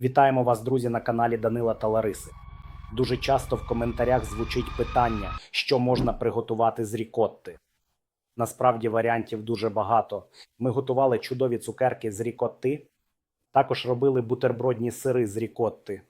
Вітаємо вас, друзі, на каналі Данила та Лариси. Дуже часто в коментарях звучить питання, що можна приготувати з рікотти. Насправді варіантів дуже багато. Ми готували чудові цукерки з рікотти, також робили бутербродні сири з рікотти.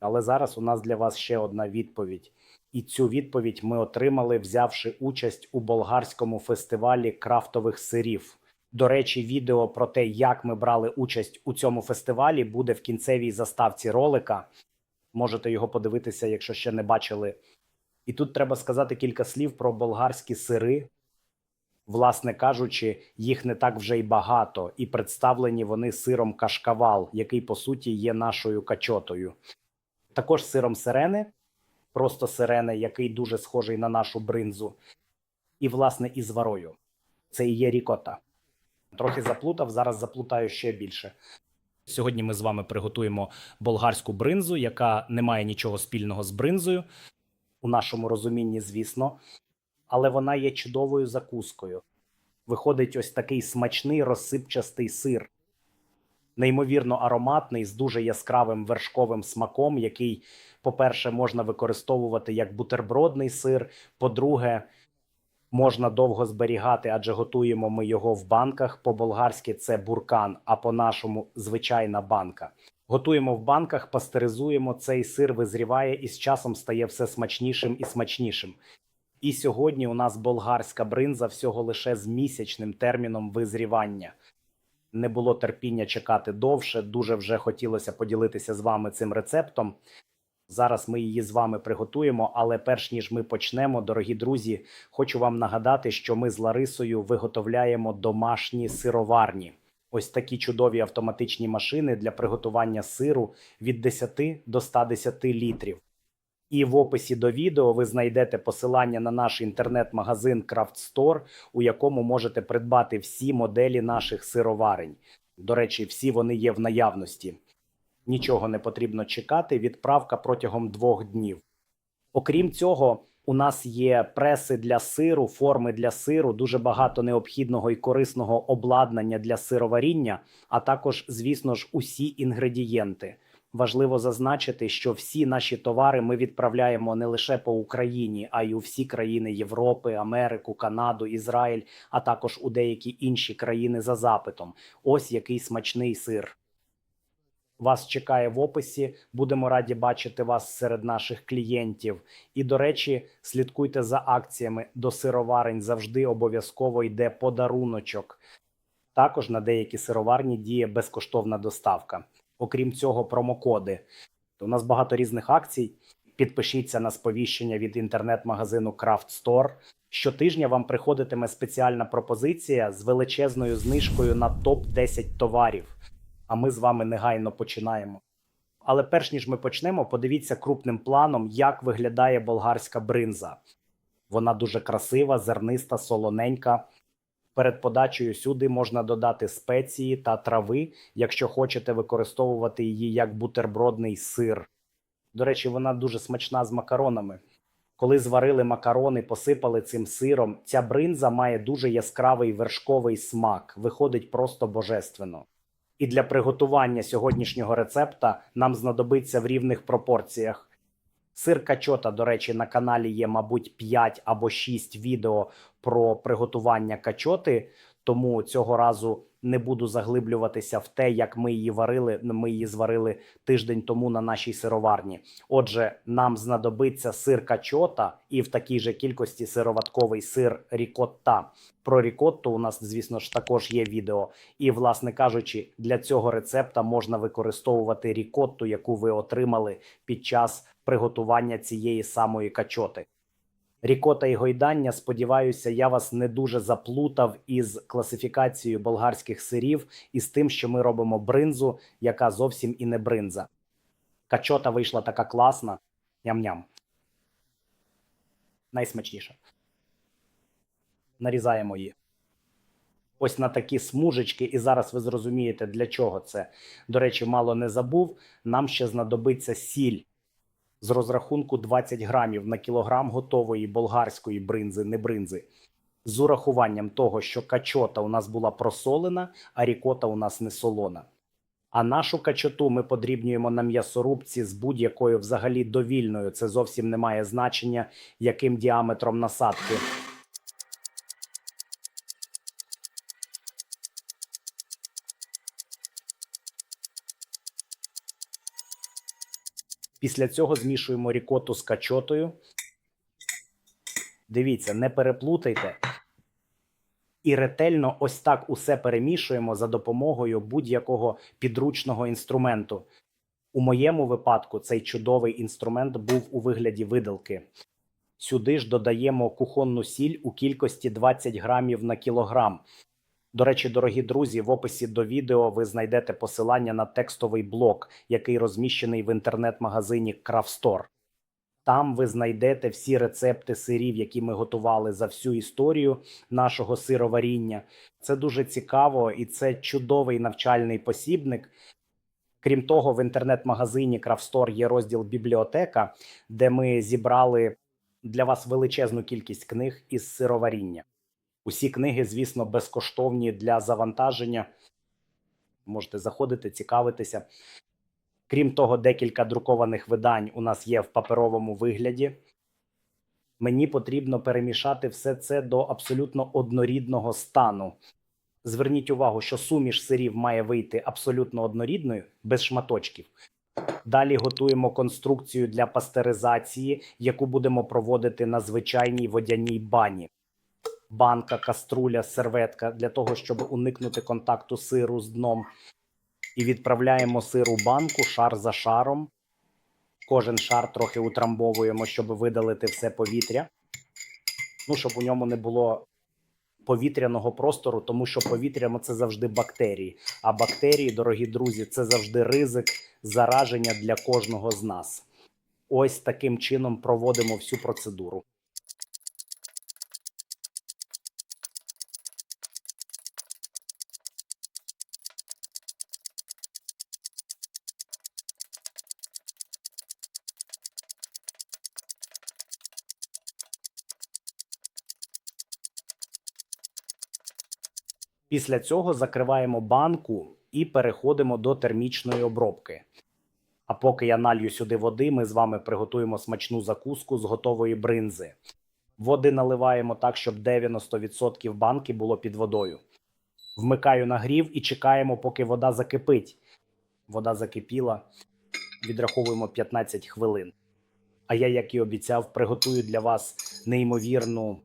Але зараз у нас для вас ще одна відповідь. І цю відповідь ми отримали, взявши участь у болгарському фестивалі крафтових сирів. До речі, відео про те, як ми брали участь у цьому фестивалі, буде в кінцевій заставці ролика. Можете його подивитися, якщо ще не бачили. І тут треба сказати кілька слів про болгарські сири. Власне кажучи, їх не так вже й багато, і представлені вони сиром кашкавал, який по суті є нашою качотою. Також сиром сирени, просто сирени, який дуже схожий на нашу бринзу, і, власне, із варою. Це і є рікота. Трохи заплутав, зараз заплутаю ще більше. Сьогодні ми з вами приготуємо болгарську бринзу, яка не має нічого спільного з бринзою, у нашому розумінні, звісно, але вона є чудовою закускою. Виходить ось такий смачний розсипчастий сир, неймовірно ароматний, з дуже яскравим вершковим смаком, який, по-перше, можна використовувати як бутербродний сир. По-друге, можна довго зберігати, адже готуємо ми його в банках. По-болгарськи це буркан, а по-нашому звичайна банка. Готуємо в банках, пастеризуємо цей сир, визріває і з часом стає все смачнішим і смачнішим. І сьогодні у нас болгарська бринза всього лише з місячним терміном визрівання. Не було терпіння чекати довше. Дуже вже хотілося поділитися з вами цим рецептом. Зараз ми її з вами приготуємо. Але перш ніж ми почнемо, дорогі друзі, хочу вам нагадати, що ми з Ларисою виготовляємо домашні сироварні. Ось такі чудові автоматичні машини для приготування сиру від 10 до 110 літрів. І в описі до відео ви знайдете посилання на наш інтернет-магазин Craft Store, у якому можете придбати всі моделі наших сироварень. До речі, всі вони є в наявності. Нічого не потрібно чекати, відправка протягом двох днів. Окрім цього, у нас є преси для сиру, форми для сиру, дуже багато необхідного і корисного обладнання для сироваріння, а також, звісно ж, усі інгредієнти. Важливо зазначити, що всі наші товари ми відправляємо не лише по Україні, а й у всі країни Європи, Америку, Канаду, Ізраїль, а також у деякі інші країни за запитом. Ось який смачний сир. Вас чекає в описі. Будемо раді бачити вас серед наших клієнтів. І, до речі, слідкуйте за акціями до сироварень. Завжди обов'язково йде подаруночок. Також на деякі сироварні діє безкоштовна доставка. Окрім цього, промокоди. У нас багато різних акцій. Підпишіться на сповіщення від інтернет-магазину Craft Store. Щотижня вам приходитиме спеціальна пропозиція з величезною знижкою на топ 10 товарів. А ми з вами негайно починаємо. Але перш ніж ми почнемо, подивіться крупним планом, як виглядає болгарська бринза. Вона дуже красива, зерниста, солоненька. Перед подачею сюди можна додати спеції та трави, якщо хочете використовувати її як бутербродний сир. До речі, вона дуже смачна з макаронами. Коли зварили макарони, посипали цим сиром, ця бринза має дуже яскравий вершковий смак, виходить просто божественно. І для приготування сьогоднішнього рецепта нам знадобиться в рівних пропорціях. Сир качота, до речі, на каналі є, мабуть, 5 або 6 відео про приготування качоти, тому цього разу не буду заглиблюватися в те, як ми її варили. Ми її зварили тиждень тому на нашій сироварні. Отже, нам знадобиться сир качота і в такій же кількості сироватковий сир рікотта. Про рікотту у нас, звісно ж, також є відео. І, власне кажучи, для цього рецепта можна використовувати рікотту, яку ви отримали під час приготування цієї самої качоти. Рікота і гойдання, сподіваюся, я вас не дуже заплутав із класифікацією болгарських сирів і з тим, що ми робимо бринзу, яка зовсім і не бринза. Качота вийшла така класна. Ням-ням. Найсмачніша. Нарізаємо її. Ось на такі смужечки, і зараз ви зрозумієте, для чого це. До речі, мало не забув. Нам ще знадобиться сіль з розрахунку 20 грамів на кілограм готової болгарської бринзи, не бринзи. З урахуванням того, що качота у нас була просолена, а рікота у нас не солона. А нашу качоту ми подрібнюємо на м'ясорубці з будь-якою взагалі довільною. Це зовсім не має значення, яким діаметром насадки. Після цього змішуємо рікоту з качотою. Дивіться, не переплутайте. І ретельно ось так усе перемішуємо за допомогою будь-якого підручного інструменту. У моєму випадку цей чудовий інструмент був у вигляді виделки. Сюди ж додаємо кухонну сіль у кількості 20 грамів на кілограм. До речі, дорогі друзі, в описі до відео ви знайдете посилання на текстовий блок, який розміщений в інтернет-магазині Крафстор. Там ви знайдете всі рецепти сирів, які ми готували за всю історію нашого сироваріння. Це дуже цікаво і це чудовий навчальний посібник. Крім того, в інтернет-магазині Крафстор є розділ бібліотека, де ми зібрали для вас величезну кількість книг із сироваріння. Усі книги, звісно, безкоштовні для завантаження. Можете заходити, цікавитися. Крім того, декілька друкованих видань у нас є в паперовому вигляді. Мені потрібно перемішати все це до абсолютно однорідного стану. Зверніть увагу, що суміш сирів має вийти абсолютно однорідною, без шматочків. Далі готуємо конструкцію для пастеризації, яку будемо проводити на звичайній водяній бані. Банка, каструля, серветка для того, щоб уникнути контакту сиру з дном. І відправляємо сир у банку шар за шаром. Кожен шар трохи утрамбовуємо, щоб видалити все повітря. Ну, щоб у ньому не було повітряного простору, тому що повітря це завжди бактерії. А бактерії, дорогі друзі, це завжди ризик зараження для кожного з нас. Ось таким чином проводимо всю процедуру. Після цього закриваємо банку і переходимо до термічної обробки. А поки я налью сюди води, ми з вами приготуємо смачну закуску з готової бринзи. Води наливаємо так, щоб 90% банки було під водою. Вмикаю нагрів і чекаємо, поки вода закипить. Вода закипіла. Відраховуємо 15 хвилин. А я, як і обіцяв, приготую для вас неймовірну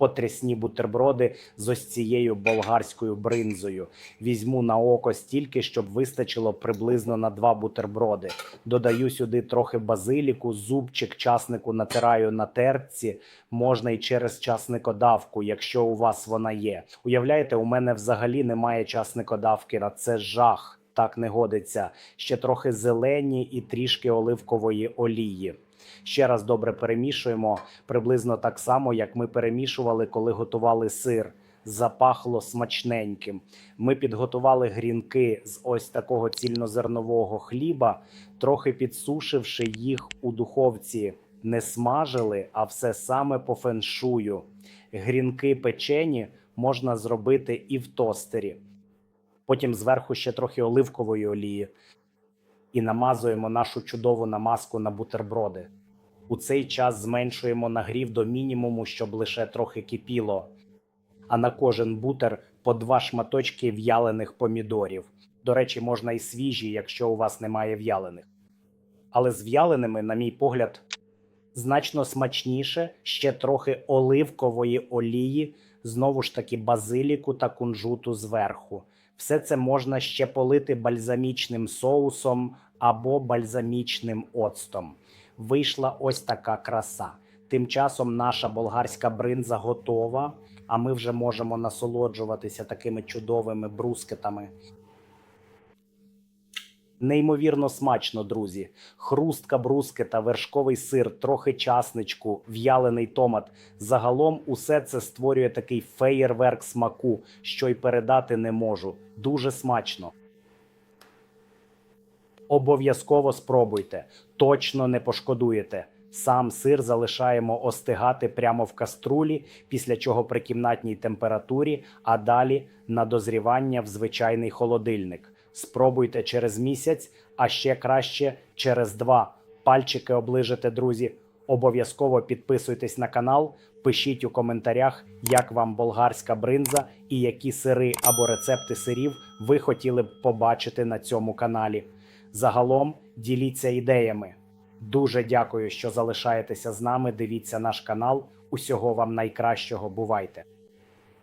потрясні бутерброди з ось цією болгарською бринзою. Візьму на око стільки, щоб вистачило приблизно на два бутерброди. Додаю сюди трохи базиліку, зубчик часнику натираю на терці. Можна і через часникодавку, якщо у вас вона є. Уявляєте, у мене взагалі немає часникодавки, а це жах. Так не годиться. Ще трохи зелені і трішки оливкової олії. Ще раз добре перемішуємо, приблизно так само, як ми перемішували, коли готували сир. Запахло смачненьким. Ми підготували грінки з ось такого цільнозернового хліба, трохи підсушивши їх у духовці. Не смажили, а все саме по феншую. Грінки печені можна зробити і в тостері. Потім зверху ще трохи оливкової олії і намазуємо нашу чудову намазку на бутерброди. У цей час зменшуємо нагрів до мінімуму, щоб лише трохи кипіло. А на кожен бутер по два шматочки в'ялених помідорів. До речі, можна і свіжі, якщо у вас немає в'ялених. Але з в'яленими, на мій погляд, значно смачніше ще трохи оливкової олії, знову ж таки базиліку та кунжуту зверху. Все це можна ще полити бальзамічним соусом або бальзамічним оцтом. Вийшла ось така краса. Тим часом наша болгарська бринза готова, а ми вже можемо насолоджуватися такими чудовими брускетами. Неймовірно смачно, друзі. Хрустка брускета, вершковий сир, трохи часничку, в'ялений томат. Загалом усе це створює такий феєрверк смаку, що й передати не можу. Дуже смачно. Обов'язково спробуйте, точно не пошкодуєте. Сам сир залишаємо остигати прямо в каструлі, після чого при кімнатній температурі, а далі на дозрівання в звичайний холодильник. Спробуйте через місяць, а ще краще через два. Пальчики оближите, друзі. Обов'язково підписуйтесь на канал, пишіть у коментарях, як вам болгарська бринза і які сири або рецепти сирів ви хотіли б побачити на цьому каналі. Загалом діліться ідеями. Дуже дякую, що залишаєтеся з нами. Дивіться наш канал. Усього вам найкращого. Бувайте!